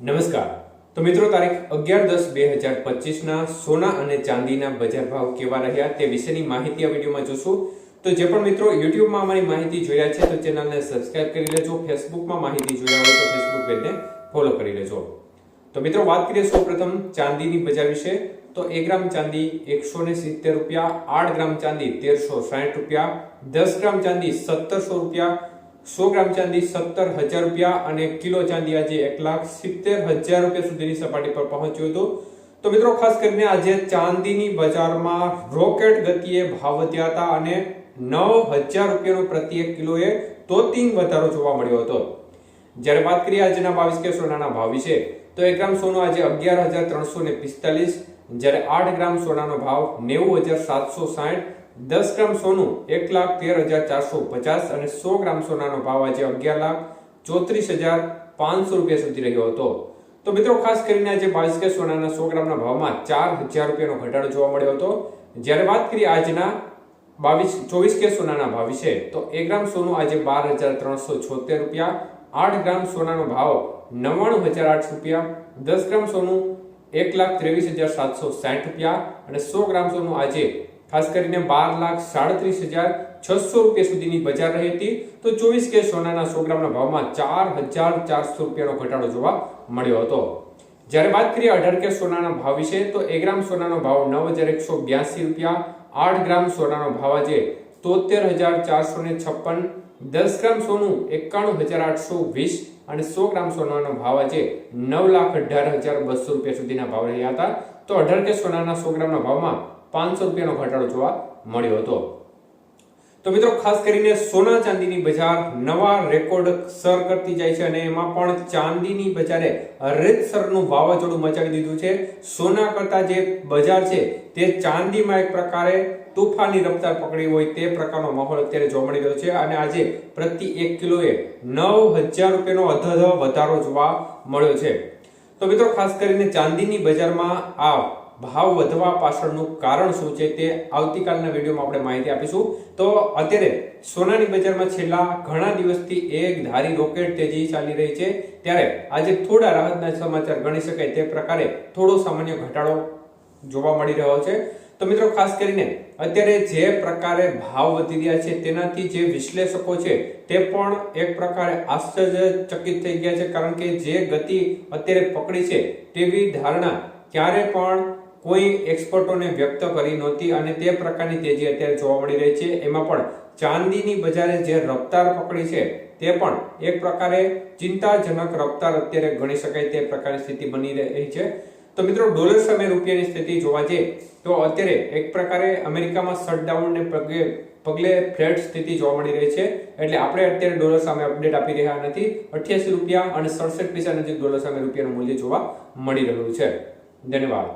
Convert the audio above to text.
નમસ્કાર. તો મિત્રો, તારીખ અગિયાર દસ બે હજાર પચીસના સોના અને ચાંદીના બજાર ભાવ કેવા રહ્યા તે વિશેની માહિતી આ વિડીયોમાં જોશું. તો જે પણ મિત્રો યુટ્યુબમાં અમારી માહિતી જોયા છે, તો ચેનલને સબસ્ક્રાઇબ કરી લેજો. ફેસબુકમાં માહિતી જોયા હોય તો ફેસબુક પેજને ફોલો કરી લેજો. તો મિત્રો, વાત કરીએ સૌપ્રથમ ચાંદીની બજાર વિશે. તો એક ગ્રામ ચાંદી એકસો ને સિત્તેર રૂપિયા, આઠ ગ્રામ ચાંદી તેરસો સાઠ રૂપિયા, દસ ગ્રામ ચાંદી સત્તરસો રૂપિયા સો ગ્રામ ચાંદી, સત્તર હજાર રૂપિયા અને કિલો ચાંદી આજે એક લાખ સિત્તેર હજાર રૂપિયા સુધીની સપાટી પર પહોંચ્યું હતું. તો મિત્રો, ખાસ કરીને આજે ચાંદીની બજારમાં રોકેટ ગતિએ ભાવ વધ્યા હતા અને નવ હજાર રૂપિયાનો પ્રતિ એક કિલોએ તોતિંગ વધારો જોવા મળ્યો હતો. જ્યારે વાત કરીએ આજના બાવીસ કે સોનાના ભાવ વિશે, તો એક ગ્રામ સોનું આજે અગિયાર હજાર ત્રણસો ને પિસ્તાલીસ, જ્યારે આઠ ગ્રામ સોનાનો ભાવ નેવું હજાર સાતસો સાઠ દસ ગ્રામ સોનું, એક લાખ તેર હજાર ચારસો પચાસ અને સો ગ્રામ સોનાનો ભાવ આજે અગિયાર લાખ ચોત્રીસ હજાર પાંચસો રૂપિયા સુધી રહ્યો હતો. તો મિત્રો, ખાસ કરીને આજે બાવીસ કે સોનાના સો ગ્રામના ભાવમાં ચાર હજાર રૂપિયાનો ઘટાડો જોવા મળ્યો હતો. જ્યારે વાત કરીએ આજના બાવીસ ચોવીસ કે સોનાના ભાવ વિશે, તો એક ગ્રામ સોનું આજે બાર હજાર ત્રણસો છોતેર રૂપિયા, આઠ ગ્રામ સોનાનો ભાવ નવ્વાણું હજાર આઠસો રૂપિયા, દસ ગ્રામ સોનું એક લાખ ત્રેવીસ હજાર સાતસો સાઠ રૂપિયા અને સો ગ્રામ સોનું આજે ખાસ કરીને બાર લાખ સાડત્રીસ હજાર છસો રૂપિયા સુધીની બજાર રહી હતી. તો ચોવીસ કે સોનાના સો ગ્રામના ભાવમાં ચાર હજાર ચારસો રૂપિયાનો ઘટાડો જોવા મળ્યો હતો. જ્યારે વાત કરીએ અઢાર કે સોનાના ભાવ વિશે, તો એક ગ્રામ સોનાનો ભાવ નવ હજાર એકસો બ્યાસી રૂપિયા, આઠ ગ્રામ સોનાનો ભાવ આજે તોતેર હજાર ચારસો ને છપ્પન, દસ ગ્રામ સોનું એકાણું હજાર આઠસો વીસ અને સો ગ્રામ સોનાનો ભાવ આજે નવ લાખ અઢાર હજાર બસો રૂપિયા સુધીના ભાવ રહ્યા હતા. તો અઢાર કે સોનાના સો ગ્રામના ભાવમાં પાંચસો રૂપિયાનો ઘટાડો જોવા મળ્યો હતો. તો મિત્રો, ખાસ કરીને સોના ચાંદીની બજાર નવા રેકોર્ડ સર કરતી જાય છે અને એમાં પણ ચાંદીની બજારે રીતસરનું વાવાઝોડું મચાવી દીધું છે. સોના કરતા જે બજાર છે, તે ચાંદીમાં એક પ્રકારે તુફાની રફતાર પકડી હોય તે પ્રકારનો માહોલ અત્યારે જોવા મળી રહ્યો છે. અને આજે પ્રતિ એક કિલોએ નવ હજાર રૂપિયાનો અધધ વધારો જોવા મળ્યો છે. તો મિત્રો, ખાસ કરીને ચાંદીની બજારમાં આ ભાવ વધવા પાછળનું કારણ શું છે તે આવતીકાલના વિડીયોમાં આપણે માહિતી આપીશું. તો અત્યારે સોનાની બજારમાં છેલ્લા ઘણા દિવસથી એક ધારી રોકેટ તેજી ચાલી રહી છે. ત્યારે આજે થોડા રાહતના સમાચાર ગણી શકાય તે પ્રકારે થોડો સામાન્ય ઘટાડો જોવા મળી રહ્યો છે. તો મિત્રો, ખાસ કરીને અત્યારે જે પ્રકારે ભાવ વધી રહ્યા છે તેનાથી જે વિશ્લેષકો છે તે પણ એક પ્રકારે આશ્ચર્યચકિત થઈ ગયા છે. કારણ કે જે ગતિ અત્યારે પકડી છે તેવી ધારણા ક્યારે પણ કોઈ એક્સપર્ટોને વ્યક્ત કરી નહોતી અને તે પ્રકારની તેજી અત્યારે જોવા મળી રહી છે. એમાં પણ ચાંદીની બજારે જે રફતાર પકડી છે, તે પણ એક પ્રકારે ચિંતાજનક રફતાર અત્યારે ગણી શકાય તે પ્રકારની સ્થિતિ બની રહી છે. તો મિત્રો, ડોલર સામે રૂપિયાની સ્થિતિ જોવા જઈએ, તો અત્યારે એક પ્રકારે અમેરિકામાં શટડાઉનને પગલે પગલે ફ્લેટ સ્થિતિ જોવા મળી રહી છે. એટલે આપણે અત્યારે ડોલર સામે અપડેટ આપી રહ્યા નથી. અઠ્યાસી રૂપિયા અને સડસઠ પૈસા નજીક ડોલર સામે રૂપિયાનું મૂલ્ય જોવા મળી રહ્યું છે. ધન્યવાદ.